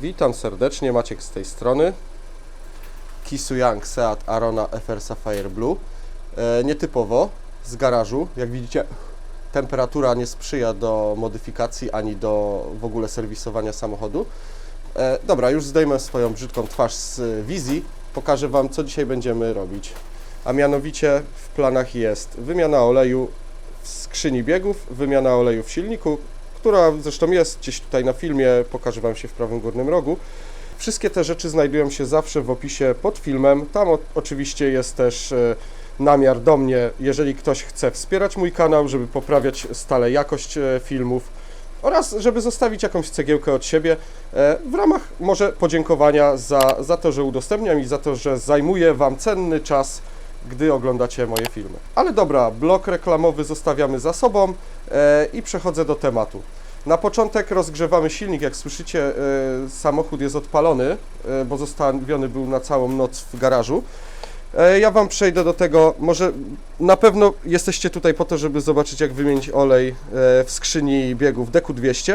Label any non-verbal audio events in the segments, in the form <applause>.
Witam serdecznie, Maciek z tej strony. Kisu Young Seat Arona FR Sapphire Blue. E, nietypowo, z garażu. Jak widzicie, temperatura nie sprzyja do modyfikacji ani do w ogóle serwisowania samochodu. E, dobra, już zdejmę swoją brzydką twarz z wizji. Pokażę Wam, co dzisiaj będziemy robić. A mianowicie w planach jest wymiana oleju w skrzyni biegów, wymiana oleju w silniku, która zresztą jest gdzieś tutaj na filmie, pokażę Wam się w prawym górnym rogu. Wszystkie te rzeczy znajdują się zawsze w opisie pod filmem. Tam o, oczywiście jest też e, namiar do mnie, jeżeli ktoś chce wspierać mój kanał, żeby poprawiać stale jakość e, filmów oraz żeby zostawić jakąś cegiełkę od siebie e, w ramach może podziękowania za, za to, że udostępniam i za to, że zajmuję Wam cenny czas, gdy oglądacie moje filmy. Ale dobra, blok reklamowy zostawiamy za sobą e, i przechodzę do tematu. Na początek rozgrzewamy silnik, jak słyszycie e, samochód jest odpalony, e, bo zostawiony był na całą noc w garażu. Ja Wam przejdę do tego, może na pewno jesteście tutaj po to, żeby zobaczyć jak wymienić olej w skrzyni biegów DQ200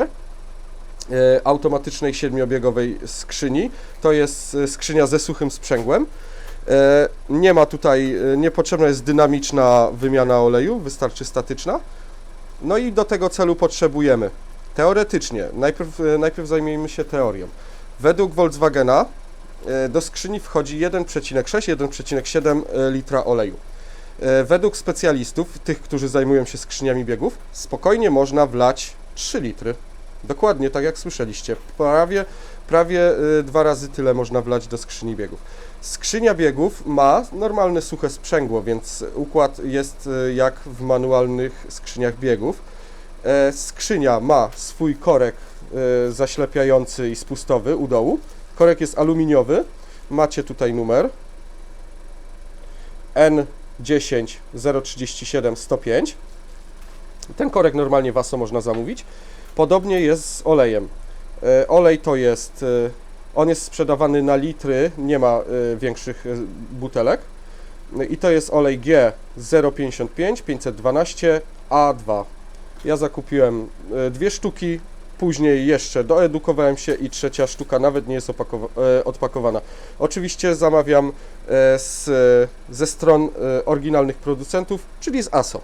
e, automatycznej siedmiobiegowej skrzyni. To jest skrzynia ze suchym sprzęgłem. E, Nie ma tutaj, e, niepotrzebna jest dynamiczna wymiana oleju, wystarczy statyczna. No i do tego celu potrzebujemy teoretycznie, najpierw, e, najpierw zajmijmy się teorią. Według Volkswagena do skrzyni wchodzi 1,6-1,7 litra oleju. Według specjalistów, tych, którzy zajmują się skrzyniami biegów, spokojnie można wlać 3 litry. Dokładnie tak jak słyszeliście. Prawie, prawie dwa razy tyle można wlać do skrzyni biegów. Skrzynia biegów ma normalne suche sprzęgło, więc układ jest e, jak w manualnych skrzyniach biegów. E, Skrzynia ma swój korek e, zaślepiający i spustowy u dołu. Korek jest aluminiowy. Macie tutaj numer N10 037 105. Ten korek normalnie waso można zamówić. Podobnie jest z olejem. Olej to jest, on jest sprzedawany na litry, nie ma e, większych e, butelek. I to jest olej G055 512 A2. Ja zakupiłem e, dwie sztuki, później jeszcze doedukowałem się i trzecia sztuka nawet nie jest e, odpakowana. Oczywiście zamawiam e, z, ze stron e, oryginalnych producentów, czyli z ASO.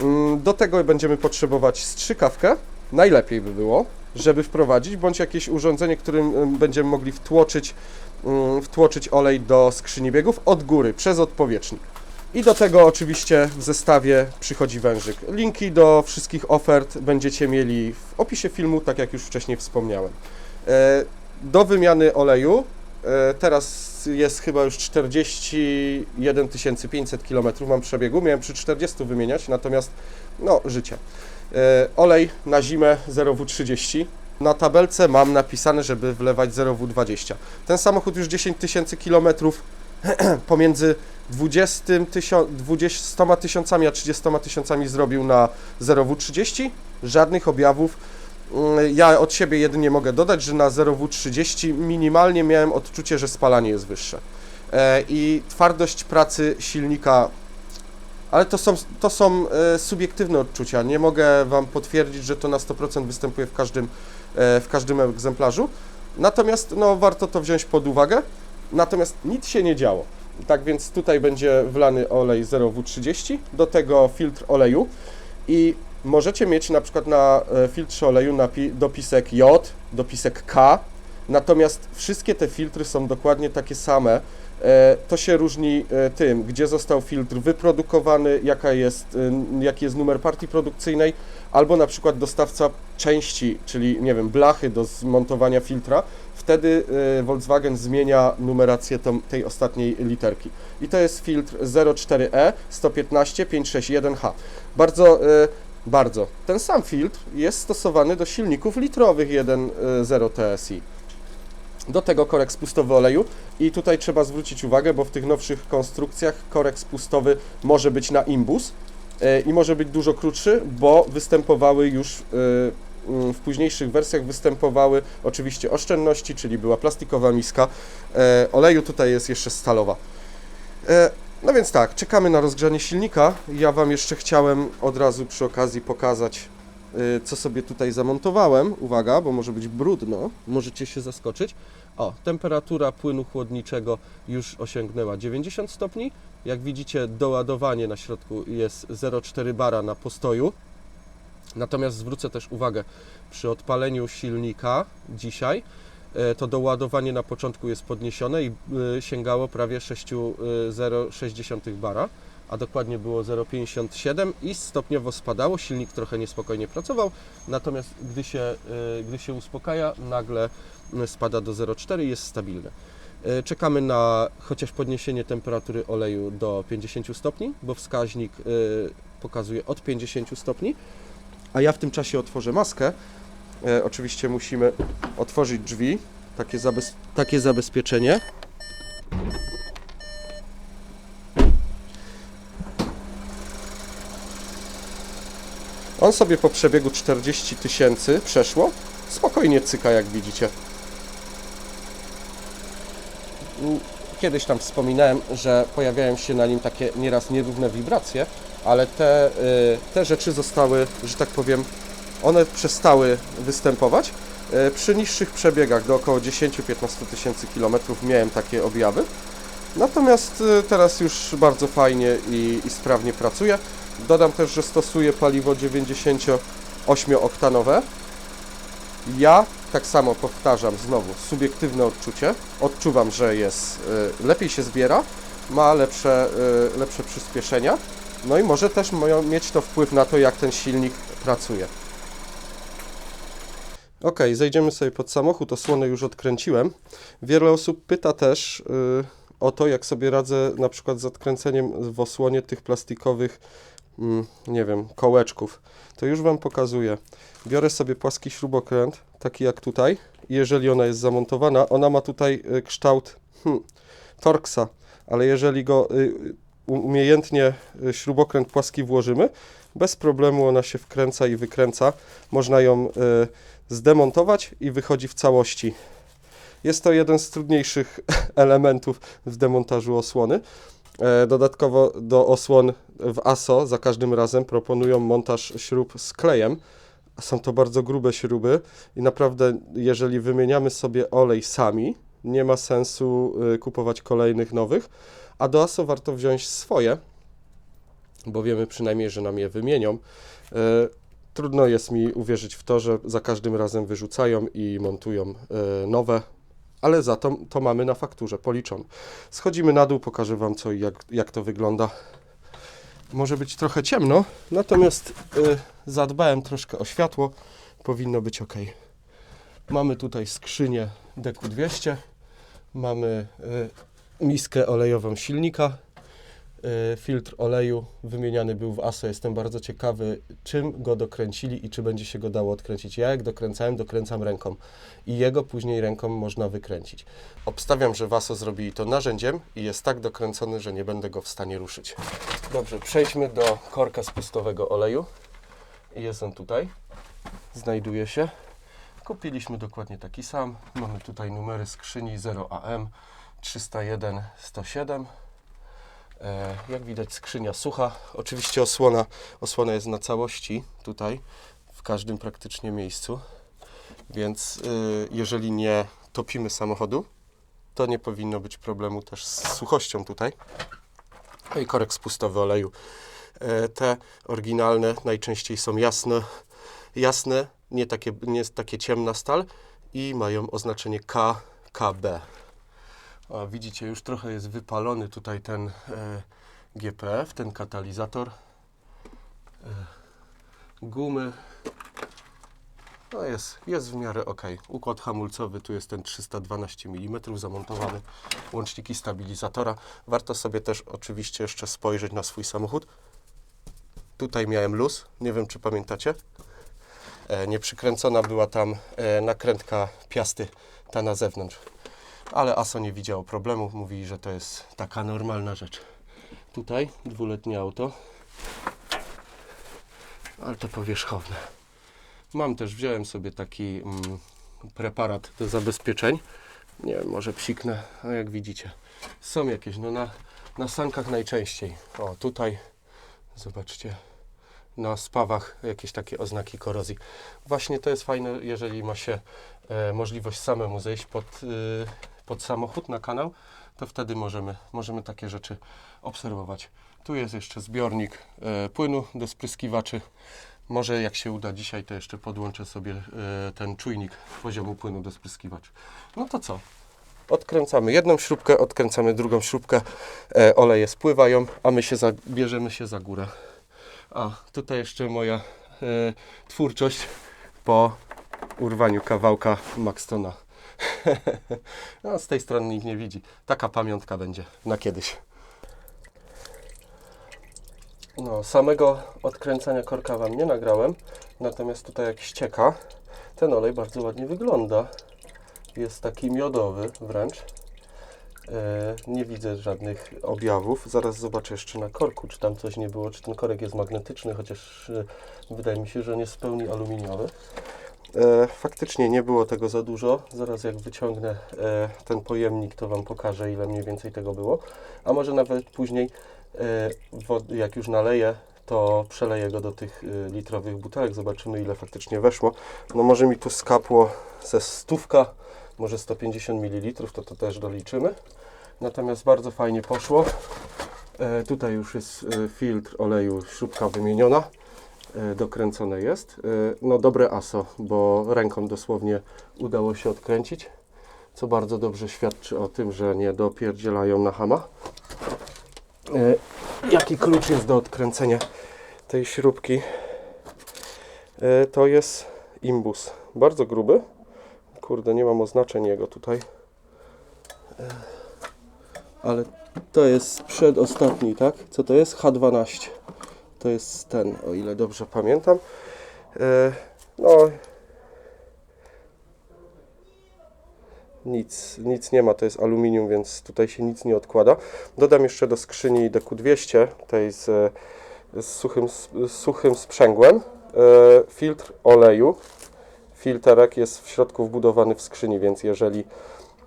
Mm, Do tego będziemy potrzebować strzykawkę, najlepiej by było, żeby wprowadzić, bądź jakieś urządzenie, którym em, będziemy mogli wtłoczyć, mm, wtłoczyć olej do skrzyni biegów od góry, przez odpowietrznik. I do tego oczywiście w zestawie przychodzi wężyk. Linki do wszystkich ofert będziecie mieli w opisie filmu, tak jak już wcześniej wspomniałem. E, Do wymiany oleju e, teraz jest chyba już 41 500 km mam przebiegu. Miałem przy 40 wymieniać, natomiast no życie. E, Olej na zimę 0W30. Na tabelce mam napisane, żeby wlewać 0W20. Ten samochód już 10 tysięcy kilometrów <clears throat> pomiędzy 20 tysio- 20 tysiącami a 30 tysiącami zrobił na 0W30. Żadnych objawów. Mm, Ja od siebie jedynie mogę dodać, że na 0W30 minimalnie miałem odczucie, że spalanie jest wyższe. E, I twardość pracy silnika, ale to są, to są e, subiektywne odczucia. Nie mogę Wam potwierdzić, że to na 100% występuje w każdym, e, w każdym egzemplarzu. Natomiast no, warto to wziąć pod uwagę. Natomiast nic się nie działo. Tak więc tutaj będzie wlany olej 0W30, do tego filtr oleju i możecie mieć na przykład na e, filtrze oleju dopisek J, dopisek K, natomiast wszystkie te filtry są dokładnie takie same. E, To się różni e, tym, gdzie został filtr wyprodukowany, jaka jest, e, jaki jest numer partii produkcyjnej, albo na przykład dostawca części, czyli nie wiem, blachy do zmontowania filtra, wtedy Volkswagen zmienia numerację tą, tej ostatniej literki. I to jest filtr 04E 115 561H. Bardzo, bardzo. Ten sam filtr jest stosowany do silników litrowych 1.0 TSI. Do tego korek spustowy oleju i tutaj trzeba zwrócić uwagę, bo w tych nowszych konstrukcjach korek spustowy może być na imbus e, i może być dużo krótszy, bo występowały już e, mm, w późniejszych wersjach występowały oczywiście oszczędności, czyli była plastikowa miska. E, oleju tutaj jest jeszcze stalowa. No więc tak, czekamy na rozgrzanie silnika. Ja Wam jeszcze chciałem od razu przy okazji pokazać co sobie tutaj zamontowałem. Uwaga, bo może być brudno, możecie się zaskoczyć. O, temperatura płynu chłodniczego już osiągnęła 90 stopni. Jak widzicie, doładowanie na środku jest 0,4 bara na postoju. Natomiast zwrócę też uwagę, przy odpaleniu silnika dzisiaj e, to doładowanie na początku jest podniesione i e, sięgało prawie 6,060 bara, a dokładnie było 0,57 i stopniowo spadało. Silnik trochę niespokojnie pracował, natomiast gdy się, e, gdy się uspokaja, nagle spada do 0,4 i jest stabilny. E, Czekamy na chociaż podniesienie temperatury oleju do 50 stopni, bo wskaźnik e, pokazuje od 50 stopni. A ja w tym czasie otworzę maskę. E, oczywiście musimy otworzyć drzwi, takie, zabez, takie zabezpieczenie. On sobie po przebiegu 40 tysięcy przeszło. Spokojnie cyka, jak widzicie. Kiedyś tam wspominałem, że pojawiają się na nim takie nieraz nierówne wibracje, ale te, y, te rzeczy zostały, że tak powiem, one przestały występować. Y, Przy niższych przebiegach do około 10-15 tysięcy kilometrów miałem takie objawy. Natomiast y, teraz już bardzo fajnie i, i sprawnie pracuje. Dodam też, że stosuję paliwo 98-oktanowe. Ja tak samo powtarzam znowu, subiektywne odczucie. Odczuwam, że jest y, lepiej się zbiera, ma lepsze, y, lepsze przyspieszenia. No i może też mieć to wpływ na to, jak ten silnik pracuje. Ok, zejdziemy sobie pod samochód, osłonę już odkręciłem. Wiele osób pyta też y, o to, jak sobie radzę na przykład z odkręceniem w osłonie tych plastikowych, mm, nie wiem, kołeczków. To już Wam pokazuję. Biorę sobie płaski śrubokręt, taki jak tutaj. Jeżeli ona jest zamontowana, ona ma tutaj y, kształt hmm, Torxa, ale jeżeli go y, umiejętnie y, śrubokręt płaski włożymy, bez problemu ona się wkręca i wykręca. Można ją y, zdemontować i wychodzi w całości. Jest to jeden z trudniejszych <laughs> elementów w demontażu osłony. E, Dodatkowo do osłon w ASO za każdym razem proponują montaż śrub z klejem. Są to bardzo grube śruby i naprawdę, jeżeli wymieniamy sobie olej sami, nie ma sensu y, kupować kolejnych nowych, a do ASO warto wziąć swoje, bo wiemy przynajmniej, że nam je wymienią. E, Trudno jest mi uwierzyć w to, że za każdym razem wyrzucają i montują e, nowe, ale za to, to mamy na fakturze policzone. Schodzimy na dół, pokażę Wam co i jak, jak to wygląda. Może być trochę ciemno, natomiast y, zadbałem troszkę o światło, powinno być ok. Mamy tutaj skrzynię DQ200, mamy y, miskę olejową silnika, filtr oleju wymieniany był w ASO. Jestem bardzo ciekawy, czym go dokręcili i czy będzie się go dało odkręcić. Ja jak dokręcałem, dokręcam ręką i jego później ręką można wykręcić. Obstawiam, że Waso zrobili to narzędziem i jest tak dokręcony, że nie będę go w stanie ruszyć. Dobrze, przejdźmy do korka spustowego oleju. Jest on tutaj. Znajduje się. Kupiliśmy dokładnie taki sam. Mamy tutaj numery skrzyni 0AM 301 107. E, jak widać skrzynia sucha. Oczywiście osłona, osłona jest na całości tutaj, w każdym praktycznie miejscu. Więc y, jeżeli nie topimy samochodu, to nie powinno być problemu też z suchością tutaj. No i korek spustowy oleju. E, te oryginalne najczęściej są jasne, jasne nie, takie, nie takie ciemna stal i mają oznaczenie K, KB. A widzicie, już trochę jest wypalony tutaj ten e, GPF, ten katalizator. E, gumy no jest, jest w miarę ok. Układ hamulcowy tu jest ten 312 mm zamontowany. Łączniki stabilizatora. Warto sobie też oczywiście jeszcze spojrzeć na swój samochód. Tutaj miałem luz, nie wiem czy pamiętacie. E, nieprzykręcona była tam e, nakrętka piasty, ta na zewnątrz. Ale ASO nie widziało problemu, mówili, że to jest taka normalna rzecz. Tutaj dwuletnie auto, ale to powierzchowne. Mam też, wziąłem sobie taki mm, preparat do zabezpieczeń. Nie wiem, może psiknę, a jak widzicie, są jakieś, no na, na sankach najczęściej. O, tutaj, zobaczcie, na spawach jakieś takie oznaki korozji. Właśnie to jest fajne, jeżeli ma się e, możliwość samemu zejść pod, y, pod samochód na kanał, to wtedy możemy, możemy takie rzeczy obserwować. Tu jest jeszcze zbiornik e, płynu do spryskiwaczy. Może jak się uda dzisiaj, to jeszcze podłączę sobie e, ten czujnik poziomu płynu do spryskiwaczy. No to co? Odkręcamy jedną śrubkę, odkręcamy drugą śrubkę, e, oleje spływają, a my się bierzemy się za górę. A tutaj jeszcze moja e, twórczość po urwaniu kawałka Maxtona. <laughs> no, z tej strony nikt nie widzi. Taka pamiątka będzie na kiedyś. No, samego odkręcania korka Wam nie nagrałem, natomiast tutaj jak ścieka, ten olej bardzo ładnie wygląda. Jest taki miodowy wręcz. E, nie widzę żadnych objawów. Zaraz zobaczę jeszcze na korku, czy tam coś nie było, czy ten korek jest magnetyczny, chociaż e, wydaje mi się, że on jest w pełni aluminiowy. E, faktycznie nie było tego za dużo. Zaraz jak wyciągnę e, ten pojemnik, to Wam pokażę, ile mniej więcej tego było. A może nawet później, e, jak już naleję, to przeleję go do tych e, litrowych butelek. Zobaczymy, ile faktycznie weszło. No może mi tu skapło ze stówka, może 150 ml, to to też doliczymy. Natomiast bardzo fajnie poszło. E, tutaj już jest e, filtr oleju, śrubka wymieniona dokręcone jest. E, No dobre ASO, bo ręką dosłownie udało się odkręcić, co bardzo dobrze świadczy o tym, że nie dopierdzielają na hama. E, Jaki klucz jest do odkręcenia tej śrubki? E, To jest imbus, bardzo gruby. Kurde, nie mam oznaczeń jego tutaj. E, Ale to jest przedostatni, tak? Co to jest? H12. To jest ten, o ile dobrze pamiętam. E, no. Nic, nic nie ma, to jest aluminium, więc tutaj się nic nie odkłada. Dodam jeszcze do skrzyni DQ200, tej z, z, suchym, z suchym sprzęgłem, e, filtr oleju. Filterek jest w środku wbudowany w skrzyni, więc jeżeli,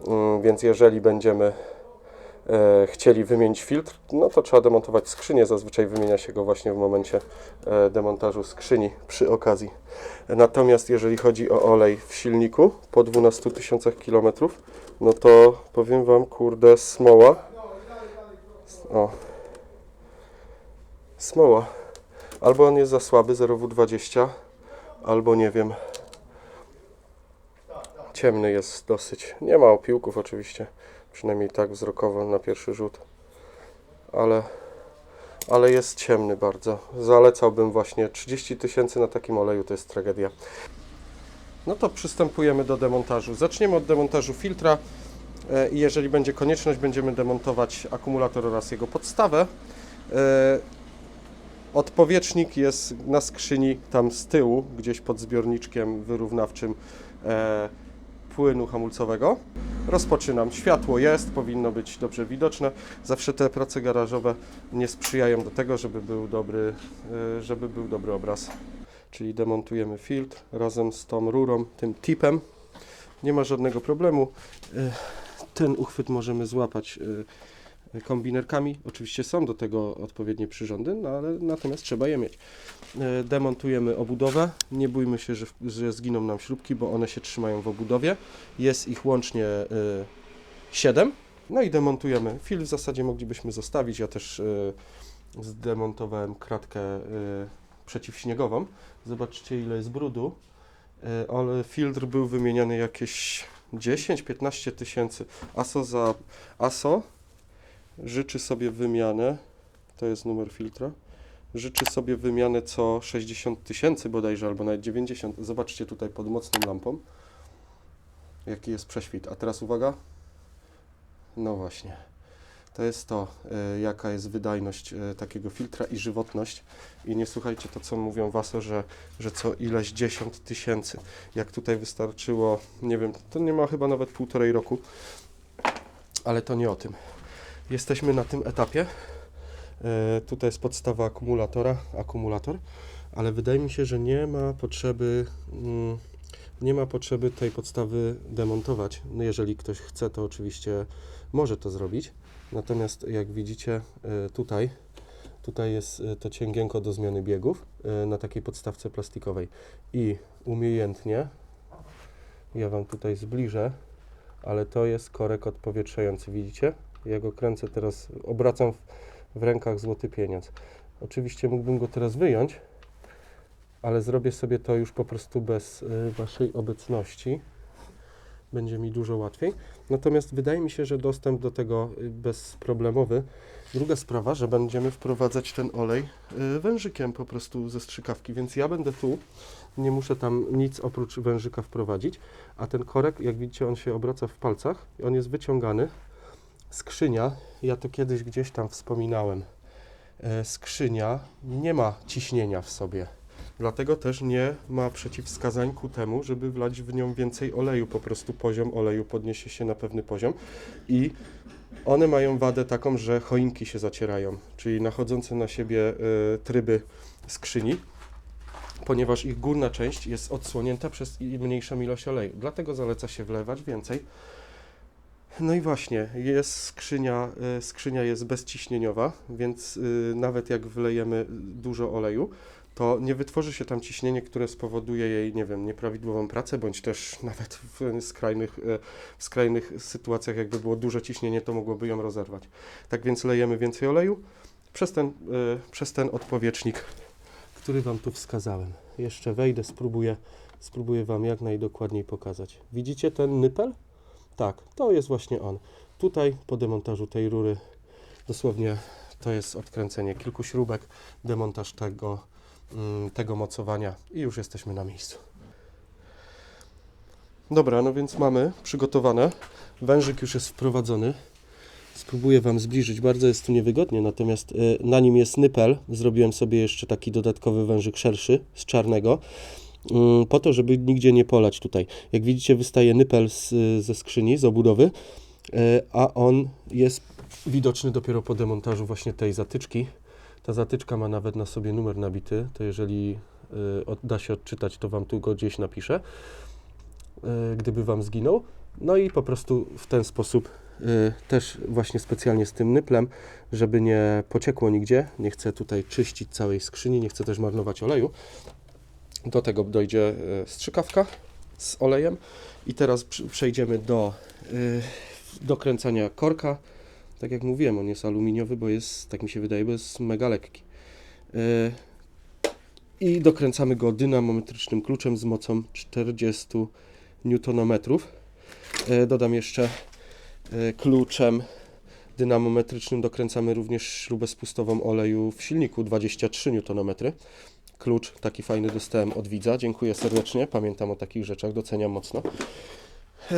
mm, więc jeżeli będziemy chcieli wymienić filtr, no to trzeba demontować skrzynię. Zazwyczaj wymienia się go właśnie w momencie e, demontażu skrzyni przy okazji. Natomiast jeżeli chodzi o olej w silniku po 12 tysiącach kilometrów, no to powiem Wam, kurde, smoła. O. Smoła. Albo on jest za słaby, 0W20, albo nie wiem. Ciemny jest dosyć. Nie ma opiłków oczywiście. Przynajmniej tak wzrokowo na pierwszy rzut. Ale, ale jest ciemny bardzo. Zalecałbym właśnie 30 tysięcy na takim oleju, to jest tragedia. No to przystępujemy do demontażu. Zaczniemy od demontażu filtra. E, i Jeżeli będzie konieczność, będziemy demontować akumulator oraz jego podstawę. E, Odpowietrznik jest na skrzyni tam z tyłu, gdzieś pod zbiorniczkiem wyrównawczym e, płynu hamulcowego. Rozpoczynam. Światło jest, powinno być dobrze widoczne. Zawsze te prace garażowe nie sprzyjają do tego, żeby był dobry, e, żeby był dobry obraz. Czyli demontujemy filtr razem z tą rurą, tym tipem. Nie ma żadnego problemu. E, Ten uchwyt możemy złapać e, kombinerkami. Oczywiście są do tego odpowiednie przyrządy, no ale natomiast trzeba je mieć. E, Demontujemy obudowę. Nie bójmy się, że, że zginą nam śrubki, bo one się trzymają w obudowie. Jest ich łącznie 7. No i demontujemy. Fil w zasadzie moglibyśmy zostawić. Ja też e, zdemontowałem kratkę e, przeciwśniegową. Zobaczcie ile jest brudu. E, Ale filtr był wymieniany jakieś 10-15 tysięcy. ASO za ASO życzy sobie wymianę. To jest numer filtra. Życzy sobie wymianę co 60 tysięcy bodajże, albo nawet 90. Zobaczcie tutaj pod mocną lampą, jaki jest prześwit. A teraz uwaga. No właśnie. To jest to, e, jaka jest wydajność e, takiego filtra i żywotność. I nie słuchajcie to, co mówią waso, że, że co ileś dziesiąt tysięcy. Jak tutaj wystarczyło, nie wiem, to nie ma chyba nawet półtorej roku, ale to nie o tym. Jesteśmy na tym etapie. E, tutaj jest podstawa akumulatora, akumulator, ale wydaje mi się, że nie ma potrzeby, mm, nie ma potrzeby tej podstawy demontować. No jeżeli ktoś chce, to oczywiście może to zrobić. Natomiast jak widzicie e, tutaj Tutaj jest y, to cięgienko do zmiany biegów na takiej podstawce plastikowej. I umiejętnie, ja Wam tutaj zbliżę, ale to jest korek odpowietrzający, widzicie? Ja go kręcę teraz, obracam w, w rękach złoty pieniądz. Oczywiście mógłbym go teraz wyjąć, ale zrobię sobie to już po prostu bez y, Waszej obecności. Będzie mi dużo łatwiej. Natomiast wydaje mi się, że dostęp do tego y, bezproblemowy. Druga sprawa, że będziemy wprowadzać ten olej y, wężykiem po prostu ze strzykawki, więc ja będę tu, nie muszę tam nic oprócz wężyka wprowadzić, a ten korek, jak widzicie, on się obraca w palcach on jest wyciągany. Skrzynia, ja to kiedyś gdzieś tam wspominałem, e, skrzynia nie ma ciśnienia w sobie. Dlatego też nie ma przeciwwskazań ku temu, żeby wlać w nią więcej oleju. Po prostu poziom oleju podniesie się na pewny poziom i one mają wadę taką, że choinki się zacierają, czyli nachodzące na siebie y, tryby skrzyni, ponieważ ich górna część jest odsłonięta przez mniejszą ilość oleju. Dlatego zaleca się wlewać więcej. No i właśnie, jest skrzynia, y, skrzynia jest bezciśnieniowa, więc y, nawet jak wlejemy dużo oleju, to nie wytworzy się tam ciśnienie, które spowoduje jej, nie wiem, nieprawidłową pracę, bądź też <laughs> nawet w skrajnych, e, w skrajnych sytuacjach, jakby było duże ciśnienie, to mogłoby ją rozerwać. Tak więc lejemy więcej oleju przez ten, przez ten odpowietrznik, który Wam tu wskazałem. Jeszcze wejdę, spróbuję, spróbuję Wam jak najdokładniej pokazać. Widzicie ten nypel? Tak, to jest właśnie on. Tutaj po demontażu tej rury dosłownie to jest odkręcenie kilku śrubek, demontaż tego, mm, tego mocowania i już jesteśmy na miejscu. Dobra, no więc mamy przygotowane. Wężyk już jest wprowadzony. Spróbuję Wam zbliżyć. Bardzo jest tu niewygodnie, natomiast y, na nim jest nypel. Zrobiłem sobie jeszcze taki dodatkowy wężyk szerszy z czarnego. Mm, Po to, żeby nigdzie nie polać tutaj. Jak widzicie, wystaje nypel z, ze skrzyni, z obudowy, y, a on jest widoczny dopiero po demontażu właśnie tej zatyczki. Ta zatyczka ma nawet na sobie numer nabity, to jeżeli od- da się odczytać, to Wam tu go gdzieś napiszę, y, gdyby Wam zginął. No i po prostu w ten sposób też właśnie specjalnie z tym nyplem, żeby nie pociekło nigdzie. Nie chcę tutaj czyścić całej skrzyni, nie chcę też marnować oleju. Do tego dojdzie y, strzykawka z olejem i teraz przejdziemy do y, dokręcania korka. Tak jak mówiłem, on jest aluminiowy, bo jest, tak mi się wydaje, bo jest mega lekki. Yy, I dokręcamy go dynamometrycznym kluczem z mocą 40 Nm. Dodam jeszcze kluczem dynamometrycznym dokręcamy również śrubę spustową oleju w silniku 23 Nm. Klucz taki fajny dostałem od widza. Dziękuję serdecznie. Pamiętam o takich rzeczach, doceniam mocno. Yy,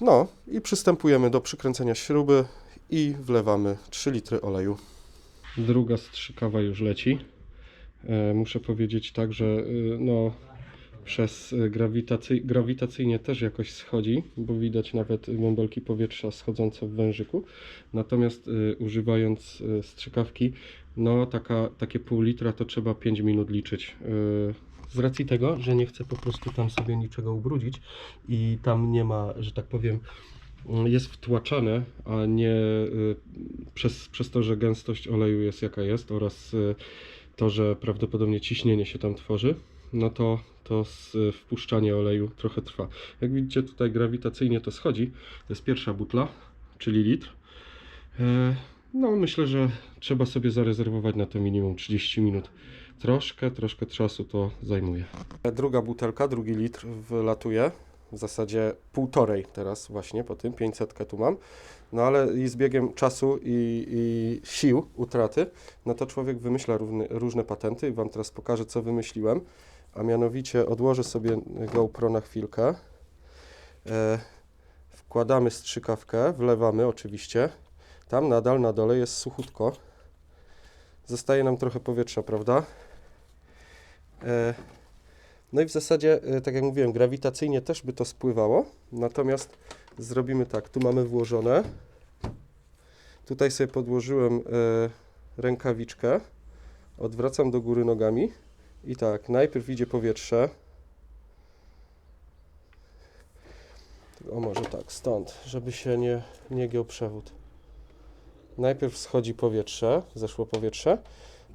No i przystępujemy do przykręcenia śruby i wlewamy 3 litry oleju. Druga strzykawa już leci. E, muszę powiedzieć tak, że y, no, przez grawitacy, grawitacyjnie też jakoś schodzi, bo widać nawet bąbelki powietrza schodzące w wężyku. Natomiast używając strzykawki, no taka, takie pół litra to trzeba 5 minut liczyć. Y, z racji tego, że nie chcę po prostu tam sobie niczego ubrudzić i tam nie ma, że tak powiem, jest wtłaczane, a nie y, przez, przez to, że gęstość oleju jest jaka jest oraz y, to, że prawdopodobnie ciśnienie się tam tworzy, no to, to y, wpuszczanie oleju trochę trwa. Jak widzicie tutaj grawitacyjnie to schodzi. To jest pierwsza butla, czyli litr. No myślę, że trzeba sobie zarezerwować na to minimum 30 minut. Troszkę, troszkę czasu to zajmuje. Druga butelka, drugi litr wlatuje. W zasadzie półtorej teraz właśnie po tym, 500 tu mam. No ale i z biegiem czasu i, i sił, utraty, no to człowiek wymyśla równy, różne patenty i Wam teraz pokażę, co wymyśliłem. A mianowicie odłożę sobie GoPro na chwilkę. E, wkładamy strzykawkę, wlewamy oczywiście. Tam nadal na dole jest suchutko. Zostaje nam trochę powietrza, prawda? E, no i w zasadzie, e, tak jak mówiłem, grawitacyjnie też by to spływało. Natomiast zrobimy tak, tu mamy włożone. Tutaj sobie podłożyłem e, rękawiczkę. Odwracam do góry nogami. I tak, najpierw idzie powietrze. O może tak, stąd, żeby się nie, nie giął przewód. Najpierw schodzi powietrze, zeszło powietrze.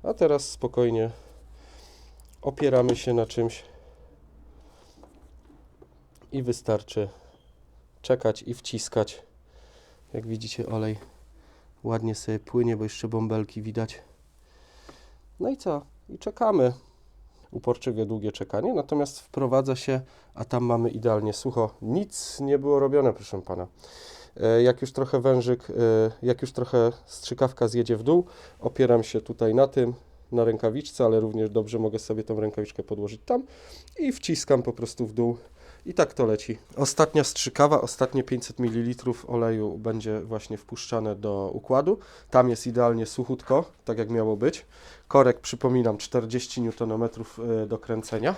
A teraz spokojnie opieramy się na czymś i wystarczy czekać i wciskać. Jak widzicie, olej ładnie sobie płynie, bo jeszcze bąbelki widać. No i co? I czekamy. Uporczywie długie czekanie, natomiast wprowadza się, a tam mamy idealnie sucho. Nic nie było robione, proszę pana. E, Jak już trochę wężyk, e, jak już trochę strzykawka zjedzie w dół, opieram się tutaj na tym, na rękawiczce, ale również dobrze mogę sobie tą rękawiczkę podłożyć tam i wciskam po prostu w dół i tak to leci. Ostatnia strzykawa, ostatnie 500 ml oleju będzie właśnie wpuszczane do układu. Tam jest idealnie suchutko, tak jak miało być. Korek, przypominam, 40 Nm e, do kręcenia.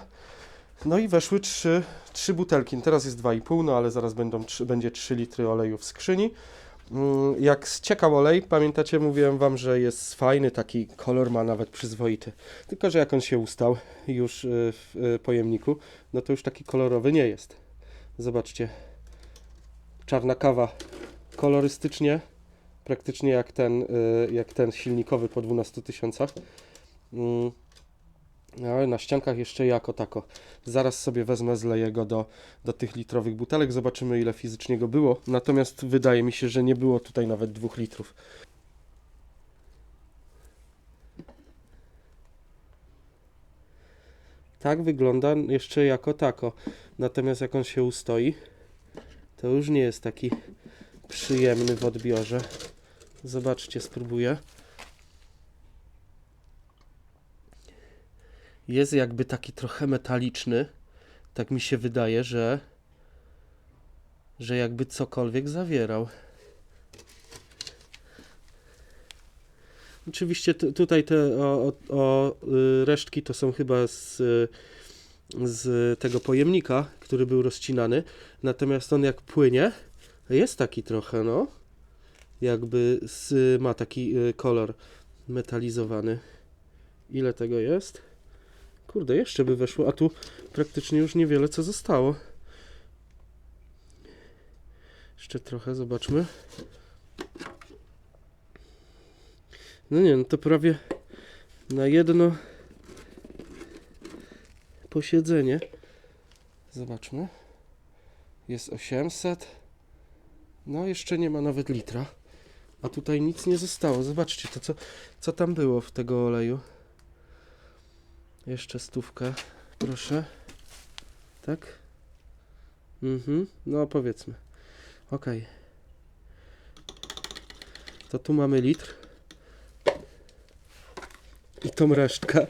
No i weszły trzy, trzy butelki. Teraz jest 2,5, no ale zaraz będą, będzie 3 litry oleju w skrzyni. Mm, Jak ściekał olej, pamiętacie, mówiłem Wam, że jest fajny, taki kolor ma nawet przyzwoity. Tylko, że jak on się ustał już y, w y, pojemniku, no to już taki kolorowy nie jest. Zobaczcie. Czarna kawa. Kolorystycznie, praktycznie jak ten, y, jak ten silnikowy po 12 tysiącach. Ale na ściankach jeszcze jako tako. Zaraz sobie wezmę, zleję go do, do tych litrowych butelek, zobaczymy ile fizycznie go było. Natomiast wydaje mi się, że nie było tutaj nawet dwóch litrów. Tak wygląda jeszcze jako tako. Natomiast jak on się ustoi, to już nie jest taki przyjemny w odbiorze. Zobaczcie, spróbuję. Jest jakby taki trochę metaliczny. Tak mi się wydaje, że że jakby cokolwiek zawierał. Oczywiście tu- tutaj te o, o, o, y, resztki to są chyba z, y, z tego pojemnika, który był rozcinany. Natomiast on jak płynie, jest taki trochę, no. Jakby z, ma taki y, kolor metalizowany. Ile tego jest? Kurde, jeszcze by weszło, a tu praktycznie już niewiele co zostało. Jeszcze trochę, zobaczmy. No nie, no to prawie na jedno posiedzenie. Zobaczmy. Jest 800. No, jeszcze nie ma nawet litra. A tutaj nic nie zostało. Zobaczcie to, co, co tam było w tego oleju. Jeszcze stówkę, proszę. Tak? Mhm, no powiedzmy. Ok. To tu mamy litr. I tą resztkę.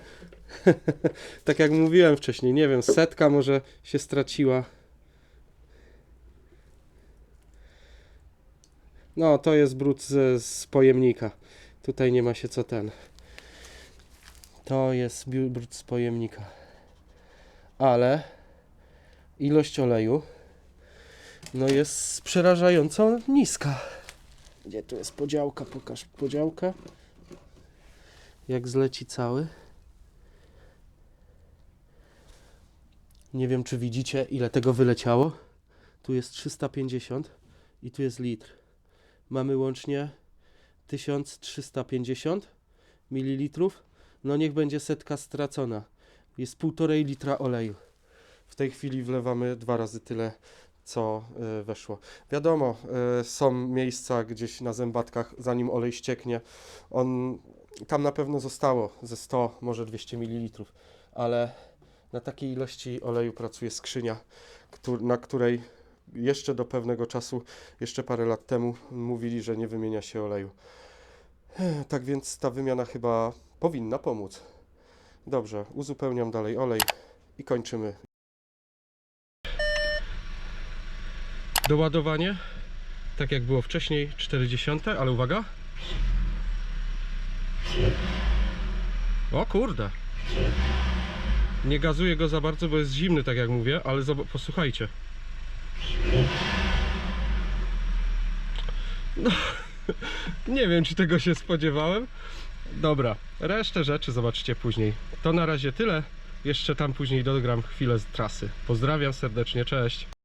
<laughs> tak jak mówiłem wcześniej, nie wiem, setka może się straciła. No, to jest brud z, z pojemnika. Tutaj nie ma się co ten. To jest brud z pojemnika. Ale ilość oleju no jest przerażająco niska. Gdzie tu jest podziałka? Pokaż podziałkę. Jak zleci cały. Nie wiem, czy widzicie, ile tego wyleciało. Tu jest 350 i tu jest litr. Mamy łącznie 1350 ml. No niech będzie setka stracona. Jest półtorej litra oleju. W tej chwili wlewamy dwa razy tyle, co y, weszło. Wiadomo, y, są miejsca gdzieś na zębatkach, zanim olej ścieknie. On tam na pewno zostało ze 100, może 200 ml, ale na takiej ilości oleju pracuje skrzynia, na której jeszcze do pewnego czasu, jeszcze parę lat temu mówili, że nie wymienia się oleju. Tak więc ta wymiana chyba powinna pomóc. Dobrze, uzupełniam dalej olej i kończymy. Doładowanie, tak jak było wcześniej, 40, ale uwaga. O kurde. Nie gazuję go za bardzo, bo jest zimny, tak jak mówię, ale posłuchajcie. No, <laughs> nie wiem, czy tego się spodziewałem. Dobra, resztę rzeczy zobaczycie później. To na razie tyle. Jeszcze tam później dogram chwilę z trasy. Pozdrawiam serdecznie, cześć.